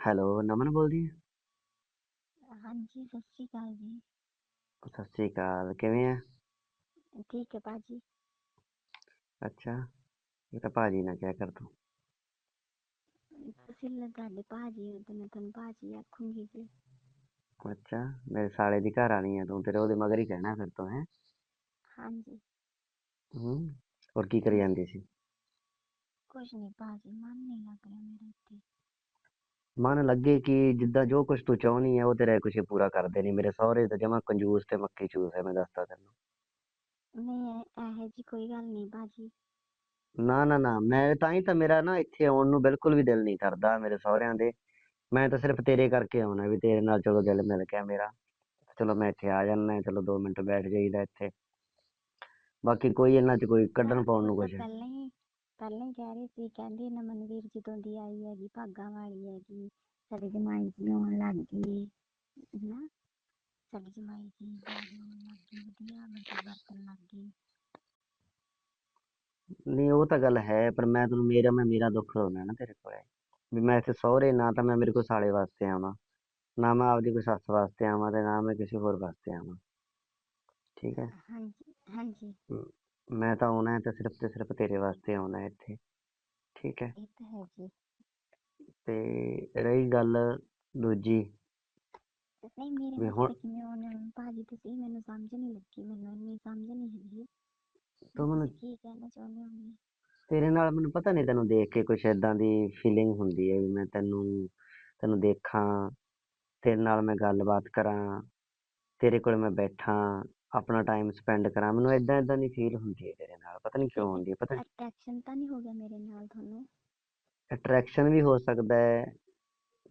Hello ਨਮਨ ਬੋਲਦੀ ਹੈ ਹਾਂਜੀ ਸਤਿ ਸ਼੍ਰੀ ਅਕਾਲ ਜੀ ਸਤਿ ਸ੍ਰੀ ਅਕਾਲ ਕਿਵੇਂ ਆ ਠੀਕ ਹੈ ਬਾਜੀ ਅੱਛਾ ਇਹ ਤਾਂ ਭਾਜੀ ਨਾ ਕਿਆ ਕਰ ਤੂੰ ਤੁਸੀਂ ਲੈ ਤੁਹਾਡੇ ਭਾਜੀ ਹੋ ਤੇ ਮੈਂ ਤੁਹਾਨੂੰ ਭਾਜੀ ਆਖੂੰਗੀ ਜੀ ਅੱਛਾ ਮੇਰੇ ਸਾਲੇ ਦੀ ਘਰ ਆਣੀ ਆ ਤੂੰ ਤੇਰੇ ਉਹਦੇ ਮਗਰ ਹੀ ਕਹਿਣਾ ਫਿਰ ਤੋਂ ਹੈ ਹਾਂਜੀ ਹੂੰ ਹੋਰ ਕੀ ਕਰੀ ਜਾਂਦੀ ਸੀ ਕੁਛ ਨਹੀਂ ਭਾਜੀ ਮਨ ਨਹੀਂ ਲੱਗ ਰਿਹਾ ਮੇਰਾ ਇੱਥੇ ਮਨ ਲੱਗੇ ਕਿ ਜਿੱਦਾਂ ਜੋ ਕੁਝ ਤੂੰ ਚਾਹਣੀ ਹੈ ਉਹ ਤੇਰਾ ਕੁਝ ਪੂਰਾ ਕਰਦੇ ਨਹੀਂ। ਮੇਰੇ ਸਹੁਰੇ ਤਾਂ ਜਮਾ ਕੰਜੂਸ ਤੇ ਮੱਕੀ ਚੂਸ ਹੈ ਮੈਂ ਦੱਸਦਾ ਤੈਨੂੰ। ਨਹੀਂ ਇਹ- ਇਹੋ ਜੀ ਕੋਈ ਗੱਲ ਨਹੀਂ ਭਾਜੀ। ਨਾ ਨਾ ਨਾ ਮੈਂ ਤਾਂ ਹੀ ਤਾਂ ਮੇਰਾ ਨਾ ਇੱਥੇ ਆਉਣ ਨੂੰ ਬਿਲਕੁਲ ਵੀ ਦਿਲ ਨਹੀਂ ਕਰਦਾ ਮੇਰੇ ਸਹੁਰਿਆਂ ਦੇ। ਮੈਂ ਤਾਂ ਸਿਰਫ ਤੇਰੇ ਕਰਕੇ ਆਉਣਾ ਵੀ ਤੇਰੇ ਨਾਲ ਚਲੋ ਦਿਲ ਮਿਲ ਗਿਆ ਮੇਰਾ। ਚਲੋ ਮੈਂ ਇੱਥੇ ਆ ਜਾਂਦਾ ਚਲੋ 2 ਮਿੰਟ ਬੈਠ ਜਾਈਦਾ ਇੱਥੇ। ਬਾਕੀ ਕੋਈ ਇਹਨਾਂ 'ਚ ਕੋਈ ਕੱਢਣ ਪਾਉਣ ਨੂੰ ਕੁਝ ਪਹਿਲਾਂ ਹੀ ਪਹਿਲਾਂ ਹੀ ਕਹਿ ਰਹੇ ਸੀ ਕਹਿੰਦੇ ਨਮਨਵੀਰ ਜਦੋਂ ਦੀ ਆਈ ਹੈਗੀ ਭਾਗਾਂ ਵਾਲੀ ਹੈਗੀ ਸਾਡੀ ਜਮਾਈ ਜੀ ਆਉਣ ਲੱਗ ਗਈ ਨਾ ਸਾਡੀ ਜਮਾਈ ਜੀ ਆਉਣ ਲੱਗ ਗਈ ਵਧੀਆ ਮਤਲਬ ਵਰਤਣ ਲੱਗ ਗਈ ਨਹੀਂ ਉਹ ਤਾਂ ਗੱਲ ਹੈ ਪਰ ਮੈਂ ਤੈਨੂੰ ਮੇਰਾ ਮੈਂ ਮੇਰਾ ਦੁੱਖ ਹੋਣਾ ਨਾ ਤੇਰੇ ਕੋਲੇ। ਵੀ ਮੈਂ ਇੱਥੇ ਸਹੁਰੇ ਨਾ ਤਾਂ ਮੈਂ ਮੇਰੇ ਕੋਲ ਸਾਲੇ ਵਾਸਤੇ ਆਵਾਂ ਨਾ ਮੈਂ ਆਪਦੀ ਕੋਈ ਸੱਸ ਵਾਸਤੇ ਆਵਾਂ ਤੇ ਨਾ ਮੈਂ ਕਿਸੇ ਹੋਰ ਵਾਸਤੇ ਆਵਾਂ। ਠੀਕ ਹੈ? ਹਾਂਜੀ ਹਾਂਜੀ। ਮੈਂ ਤਾਂ ਆਉਣਾ ਹੈ ਤੇ ਸਿਰਫ ਤੇ ਸਿਰਫ ਤੇਰੇ ਵਾਸਤੇ ਆਉਣਾ ਹੈ ਇੱਥੇ। ਠੀਕ ਹੈ। ਇਹ ਤਾਂ ਹੈ ਜੀ। ਤੇ ਰਹੀ ਗੱਲ ਦੂਜੀ। ਨਹੀਂ ਮੇਰੇ ਵੀ ਵਾਸਤੇ ਹੁਣ- ਕਿਵੇਂ ਹੋਣਾ ਭਾਜੀ ਤੁਸੀਂ ਮੈਨੂੰ ਸਮਝ ਨਹੀਂ ਲੱਗੀ ਮੈਨੂੰ ਇੰਨੀ ਸਮਝ ਨਹੀਂ ਹੈਗੀ। ਤੂੰ ਮੈਨੂੰ ਤੁਸੀਂ ਕੀ ਕਹਿਣਾ ਚਾਹੁੰਦੇ ਹੋ? ਮੈਨੂੰ? ਤੇਰੇ ਨਾਲ ਮੈਨੂੰ ਪਤਾ ਨਹੀਂ ਤੈਨੂੰ ਦੇਖ ਕੇ ਕੁਛ ਏਦਾਂ ਦੀ ਫੀਲਿੰਗ ਹੁੰਦੀ ਹੈ ਵੀ ਮੈਂ ਤੈਨੂੰ ਤੈਨੂੰ ਦੇਖਾਂ ਤੇਰੇ ਨਾਲ ਮੈਂ ਗੱਲਬਾਤ ਕਰਾਂ ਤੇਰੇ ਕੋਲ ਮੈਂ ਬੈਠਾਂ। ਆਪਣਾ ਟਾਈਮ ਸਪੈਂਡ ਕਰਾਂ। ਮੈਨੂੰ ਏਦਾਂ ਏਦਾਂ ਦੀ ਫੀਲ ਹੁੰਦੀ ਹੈ ਤੇਰੇ ਨਾਲ। ਪਤਾ ਨਹੀਂ ਕਿਉਂ ਹੁੰਦੀ ਹੈ ਪਤਾ ਅਟਰੈਕਸ਼ਨ ਤਾਂ ਨਹੀਂ ਹੋ ਗਿਆ ਮੇਰੇ ਨਾਲ ਤੁਹਾਨੂੰ? ਅਟਰੈਕਸ਼ਨ ਵੀ ਹੋ ਸਕਦਾ ਹੈ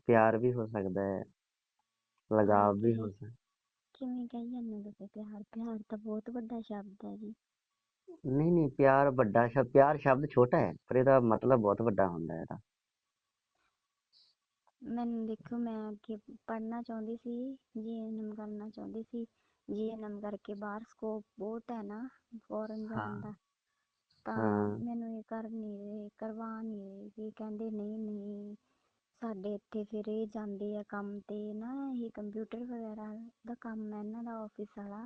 ਪਿਆਰ ਵੀ ਹੋ ਸਕਦਾ ਹੈ ਲਗਾਵ ਵੀ ਹੋ ਸਕਦਾ। ਕਿਵੇਂ ਕਹੀ ਜਾਂਦੇ ਤੁਸੀਂ? ਪਿਆਰ ਪਿਆਰ ਤਾਂ ਬਹੁਤ ਵੱਡਾ ਸ਼ਬਦ ਹੈ ਜੀ। ਨਹੀਂ ਨਹੀਂ ਪਿਆਰ ਵੱਡਾ ਸ਼ਬਦ ਪਿਆਰ ਸ਼ਬਦ ਛੋਟਾ ਹੈ ਪਰ ਇਹਦਾ ਮਤਲਬ ਬਹੁਤ ਵੱਡਾ ਹੁੰਦਾ ਹੈ ਇਹਦਾ। ਮੈਨੂੰ ਦੇਖੋ ਮੈਂ ਅੱਗੇ ਪੜ੍ਹਨਾ ਚਾਹੁੰਦੀ ਸੀ ਜੀਐਨਐਮ ਕਰਨਾ ਚਾਹੁੰਦੀ ਸੀ। ਜੀਐਨਐਮ ਕਰਕੇ ਬਾਹਰ ਸਕੋਪ ਬਹੁਤ ਹੈ ਨਾ ਫੋਰਨ ਜਾਣ। ਦਾ ਤਾਂ। ਮੈਨੂੰ ਇਹ ਕਰ ਨਹੀਂ ਰਹੇ ਕਰਵਾ ਨਹੀਂ ਰਹੇ ਵੀ ਕਹਿੰਦੇ ਨਹੀਂ ਨਹੀਂ ਸਾਡੇ ਇੱਥੇ ਫਿਰ ਇਹ ਜਾਂਦੇ ਆ ਕੰਮ ਤੇ ਨਾ ਇਹ ਕੰਪਿਊਟਰ ਵਗੈਰਾ ਦਾ ਕੰਮ ਹੈ ਇਹਨਾਂ ਦਾ ਆਫਿਸ ਵਾਲਾ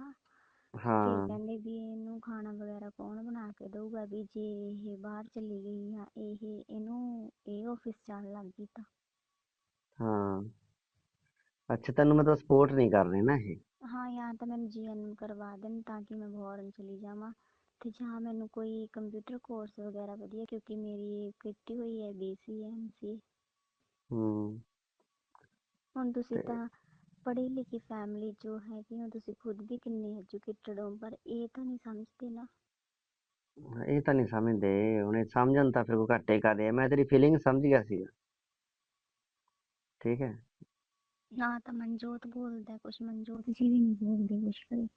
ਫਿਰ ਹਾਂ ਕਹਿੰਦੇ ਵੀ ਇਹਨੂੰ ਖਾਣਾ ਵਗੈਰਾ ਕੌਣ ਬਣਾ ਕੇ ਦਊਗਾ ਵੀ ਜੇ ਇਹ ਬਾਹਰ ਚਲੀ ਗਈ ਆ ਇਹ ਇਹਨੂੰ ਇਹ ਆਫਿਸ ਜਾਣ ਲੱਗ ਗਈ ਤਾਂ ਹਾਂ ਅੱਛਾ ਤੈਨੂੰ ਮਤਲਬ ਸਪੋਰਟ ਨਹੀਂ ਕਰ ਰਹੇ ਨਾ ਇਹ ਜਾਂ ਤਾਂ ਮੈਨੂੰ ਜੀਐਨਐਮ ਕਰਵਾ ਦੇਣ ਤਾਂ ਕਿ ਮੈਂ ਫੋਰਨ ਚਲੀ ਜਾਵਾਂ। ਤੇ ਜਾਂ ਮੈਨੂੰ ਕੋਈ ਕੰਪਿਊਟਰ ਕੋਰਸ ਵਗੈਰਾ ਵਧੀਆ ਕਿਉਂਕਿ ਮੇਰੀ ਕੀਤੀ ਹੋਈ ਹੈ ਬੀਸੀਐਮਸੀ ਹੂੰ। ਹੁਣ ਤੁਸੀਂ ਤੇ- ਤਾਂ ਪੜ੍ਹੀ ਲਿਖੀ ਫੈਮਿਲੀ ਚੋਂ ਹੈਗੇ ਹੋ ਤੁਸੀਂ ਖੁਦ ਵੀ ਕਿੰਨੇ ਐਜੂਕੇਟਡ ਹੋ ਪਰ ਇਹ ਤਾਂ ਨਹੀਂ ਸਮਝਦੇ ਨਾ। ਇਹ ਤਾਂ ਨਹੀਂ ਸਮਝਦੇ। ਉਹਨੇ ਸਮਝਣ ਤਾਂ ਫਿਰ ਕੋ ਘੱਟੇ ਕਰਦੇ ਮੈਂ ਤੇਰੀ ਫੀਲਿੰਗ ਸਮਝ ਗਿਆ ਸੀਗਾ। ਠੀਕ ਹੈ। ਨਾ ਤਾਂ ਮਨਜੋਤ ਬੋਲਦਾ ਕੁਛ ਮਨਜੋਤ ਜੀ ਵੀ ਨਹੀਂ ਬੋਲਦੇ ਕੁਛ ਵੀ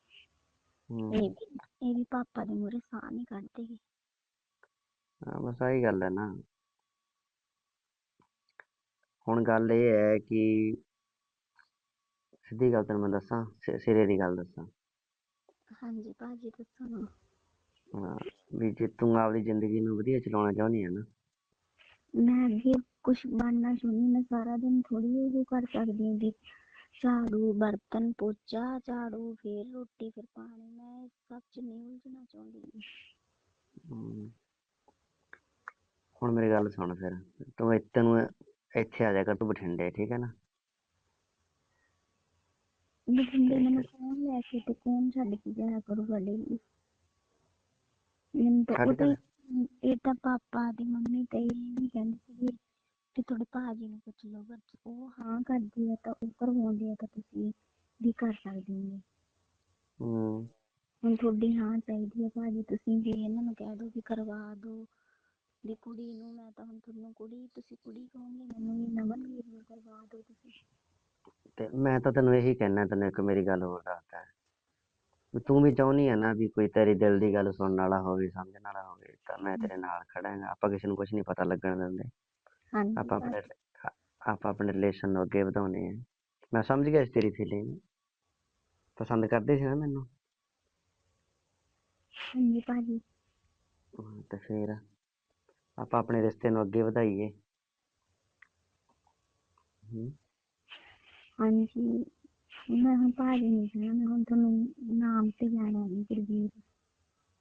ਇਹ ਵੀ ਇਹ ਵੀ ਪਾਪਾ ਦੇ ਮੂਹਰੇ ਸਾਹ ਨਹੀਂ ਕੱਢਦੇ ਗੇ। ਹਾਂ ਬਸ ਆਹੀ ਗੱਲ ਹੈ ਨਾ। ਹੁਣ ਗੱਲ ਇਹ ਹੈ ਕਿ ਸਿੱਧੀ ਗੱਲ ਤੈਨੂੰ ਮੈਂ ਦੱਸਾਂ ਸਿ- ਸਿਰੇ ਦੀ ਗੱਲ ਦੱਸਾਂ। ਹਾਂਜੀ ਭਾਜੀ ਦੱਸੋ। ਨਾ ਹਾਂ ਵੀ ਜੇ ਤੂੰ ਆਪਦੀ ਜ਼ਿੰਦਗੀ ਨੂੰ ਵਧੀਆ ਚਲਾਉਣਾ ਚਾਹੁੰਦੀ ਹੈ ਨਾ ਮੈਂ ਵੀ ਕੁਛ ਬਣਨਾ ਚਾਹੁੰਦੀ ਮੈਂ ਸਾਰਾ ਦਿਨ ਥੋੜੀ ਉਹ ਕਰ ਸਕਦੀ ਹਾਂ ਵੀ ਝਾੜੂ ਬਰਤਨ ਪੋਚਾ ਝਾੜੂ ਫਿਰ ਰੋਟੀ ਫਿਰ ਪਾਣੀ ਮੈਂ ਇਸ ਸਭ ਚ ਨਹੀਂ ਉਲਝਣਾ ਚਾਹੁੰਦੀ। ਹੁਣ ਮੇਰੀ ਗੱਲ ਸੁਣ ਫਿਰ ਤੂੰ ਇੱਥੇ ਤੈਨੂੰ ਇੱਥੇ ਆ ਜਾ ਕਰ ਤੂੰ ਬਠਿੰਡੇ ਠੀਕ ਹੈ ਨਾ ਬਠਿੰਡੇ ਮੈਨੂੰ ਕੌਣ ਲੈ ਕੇ ਤੇ ਕੌਣ ਛੱਡ ਕੇ ਜਾਇਆ ਕਰੂਗਾ ਡੇਲੀ ਮੈਨੂੰ ਤਾਂ ਉਹ? ਇਹ ਤਾਂ ਪਾਪਾ ਦੀ ਮੰਮੀ ਤੇ ਇਹ ਵੀ ਕਹਿੰਦੇ ਸੀਗੇ ਕਿ ਤੁਹਾਡੇ ਭਾਜੀ ਨੂੰ ਪੁੱਛ ਲਓ ਪਰ ਉਹ ਹਾਂ ਕਰਦੀ ਆ ਤਾਂ ਉਹ ਕਰਵਾਉਂਦੇ ਆ ਤਾਂ ਤੁਸੀਂ ਵੀ ਕਰ ਸਕਦੇ ਹੋ। ਹੂੰ। ਹੁਣ ਤੁਹਾਡੀ ਹਾਂ ਚਾਹੀਦੀ ਹੈ ਭਾਜੀ ਤੁਸੀਂ ਵੀ ਇਹਨਾਂ ਨੂੰ ਕਹਿ ਦਿਓ ਵੀ ਕਰਵਾ ਦਿਓ ਵੀ ਕੁੜੀ ਨੂੰ ਮੈਂ ਤਾਂ ਹੁਣ ਤੁਹਾਨੂੰ ਕੁੜੀ ਤੁਸੀਂ ਕੁੜੀ ਕਹੋਗੇ ਮੈਨੂੰ ਵੀ ਨਵਨ ਵੀਰ ਨੂੰ ਕਰਵਾ ਦਿਓ ਤੁਸੀਂ। ਤੇ ਮੈਂ ਤਾਂ ਤੈਨੂੰ ਇਹੀ ਕਹਿਣਾ ਤੈਨੂੰ ਇੱਕ ਮੇਰੀ ਗੱਲ ਹੋਰ ਦੱਸਦਾ। ਤੂੰ ਵੀ ਚਾਹੁੰਦੀ ਹੈ ਨਾ ਵੀ ਕੋਈ ਤੇਰੀ ਦਿਲ ਦੀ ਗੱਲ ਸੁਣਨ ਵਾਲਾ ਹੋਵੇ ਸਮਝਣ ਵਾਲਾ ਹੋਵੇ ਤਾਂ ਮੈਂ ਤੇਰੇ ਨਾਲ ਖੜਾ ਹਾਂ ਆਪਾਂ ਕਿਸੇ ਨੂੰ ਕੁਝ ਨਹੀਂ ਪਤਾ ਲੱਗਣ ਦਿੰਦੇ। ਹਾਂਜੀ। ਆਪਾਂ। ਆਪਣੇ ਆਪਾਂ ਆਪਣੇ ਰਿਲੇਸ਼ਨ ਨੂੰ ਅੱਗੇ ਵਧਾਉਣੇ ਆ। ਮੈਂ ਸਮਝ ਗਿਆ ਸੀ ਤੇਰੀ ਫੀਲਿੰਗ ਪਸੰਦ ਕਰਦੇ ਸੀ ਨਾ ਮੈਨੂੰ? ਹਾਂਜੀ ਭਾਜੀ। ਹਾਂ, ਤੇ ਫਿਰ ਆਪਾਂ ਆਪਣੇ ਰਿਸ਼ਤੇ ਨੂੰ ਅੱਗੇ ਵਧਾਈਏ। ਹਮ, ਹਾਂਜੀ। ਮੈਂ ਭਾਜੀ ਨਹੀਂ ਕਹਿਣਾ ਮੈਂ ਹੁਣ ਤੁਹਾਨੂੰ ਨਾਮ ਤੇ ਜਾਣਾ ਹੈ ਗੁਰਵੀਰ।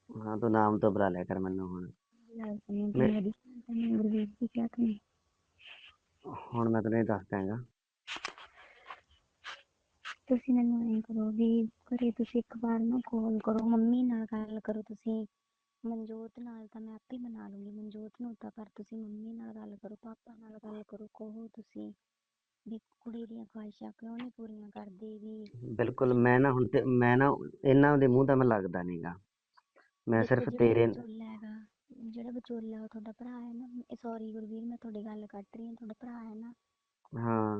ਹਾਂ ਤੂੰ ਨਾਮ ਤੋਂ ਬੁਲਾ ਲਿਆ ਕਰ ਮੈਨੂੰ ਹੁਣ। ਲੱਗ ਸੁਣਿਆ ਮੈਂ- ਮੇਰੀ ਮੈਂ ਗੁਰਵੀਰ ਜੀ ਕਿਹਾ ਤੁਸੀਂ ਹੁਣ ਮੈਂ ਤੈਨੂੰ ਇਹ ਦੱਸ ਦਾਂਗਾ ਤੁਸੀਂ ਮੈਨੂੰ ਐਂ ਕਰੋ ਵੀ ਘਰੇ ਤੁਸੀਂ ਇੱਕ ਵਾਰ ਨਾ ਕਾਲ ਕਰੋ ਮੰਮੀ ਨਾਲ ਗੱਲ ਕਰੋ ਤੁਸੀਂ। ਮਨਜੋਤ ਨਾਲ ਤਾਂ ਮੈਂ ਆਪੇ ਮਨਾ ਲੂੰਗੀ ਮਨਜੋਤ ਨੂੰ ਤਾਂ ਪਰ ਤੁਸੀਂ ਮੰਮੀ ਨਾਲ ਗੱਲ ਕਰੋ ਪਾਪਾ ਨਾਲ ਗੱਲ ਕਰੋ ਕਹੋ ਤੁਸੀਂ। ਵੀ ਕੁੜੀ ਦੀਆਂ ਖੁਆਇਸ਼ਾਂ ਕਿਉਂ ਨਹੀਂ ਪੂਰੀਆਂ ਕਰਦੇ ਵੀ? ਬਿਲਕੁਲ ਮੈਂ ਨਾ ਹੁਣ ਤੇ ਮੈਂ ਨਾ ਇਹਨਾਂ ਦੇ ਮੂੰਹ ਤਾਂ ਮੈਂ ਲੱਗਦਾ ਨਹੀਂਗਾ ਮੈਂ ਦੇਖੋ ਸਿਰਫ ਜਿਹੜਾ ਤੇਰੇ ਵਿਚੋਲਾ ਹੈਗਾ ਜਿਹੜਾ ਵਿਚੋਲਾ ਉਹ ਤੁਹਾਡਾ ਭਰਾ ਹੈ ਨਾ ਸੌਰੀ ਗੁਰਵੀਰ ਮੈਂ ਤੁਹਾਡੀ ਗੱਲ ਕੱਟ ਰਹੀ ਹਾਂ ਤੁਹਾਡਾ ਭਰਾ ਹੈ ਨਾ। ਹਾਂ।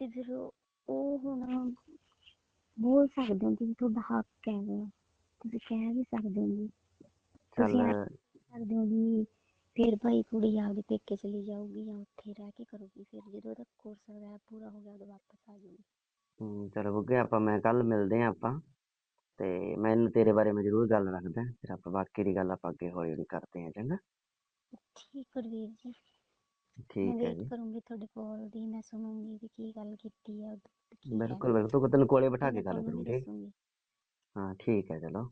ਤੇ ਫਿਰ ਉਹ ਉਹ ਹੁਣ ਬੋਲ ਸਕਦੇ ਹੋ ਕਿ ਤੁਹਾਡਾ ਹੱਕ ਹੈ ਗਾ ਤੁਸੀਂ ਕਹਿ ਵੀ ਸਕਦੇ ਹੋ। ਜੀ ਚੱਲ ਤੁਸੀਂ ਸਕਦੇ ਹੋ ਵੀ ਫਿਰ ਭਾਈ ਕੁੜੀ ਆਪਦੇ ਪੇਕੇ ਚਲੀ ਜਾਊਗੀ ਜਾਂ ਉੱਥੇ ਰਹਿ ਕੇ ਕਰੂਗੀ ਫਿਰ ਜਦੋਂ ਉਹਦਾ ਕੋਰਸ ਵਗੈਰਾ ਪੂਰਾ ਹੋ ਗਿਆ ਉਦੋਂ ਵਾਪਸ ਆ ਜਾਊਗੀ। ਹਮ, ਚਲੋ ਆਪਾਂ ਮੈਂ ਕੱਲ ਮਿਲਦੇ ਆ ਆਪਾਂ ਤੇ ਮੈਨੂੰ ਤੇਰੇ ਬਾਰੇ ਮੈਂ ਜ਼ਰੂਰ ਗੱਲ ਰੱਖਦਾ ਫਿਰ ਆਪਾਂ ਬਾਕੀ ਦੀ ਗੱਲ ਆਪਾਂ ਅੱਗੇ ਹੌਲੀ ਹੌਲੀ ਕਰਦੇ ਆ ਚੰਗਾ? ਠੀਕ ਗੁਰਵੀਰ ਜੀ ਮੈਂ ਠੀਕ ਹੈ ਵੇਟ ਜੀ। ਕਰੂੰਗੀ ਤੁਹਾਡੇ ਕੋਲ ਦੀ ਮੈਂ ਸੁਣੂੰਗੀ ਵੀ ਕੀ ਗੱਲ ਕੀਤੀ ਹੈ ਉਦੋਂ ਕੀ ਹੈ। ਬਿਲਕੁਲ ਬਿਲਕੁਲ ਤੂੰ ਤੈਨੂੰ ਕੋਲੇ ਬਿਠਾ ਕੇ ਮੈਂ ਗੱਲ ਤੁਹਾਨੂੰ ਵੀ ਕਰੂੰਗੀ ਦੱਸੂੰਗੀ। ਹਾਂ ਠੀਕ ਹੈ ਚਲੋ।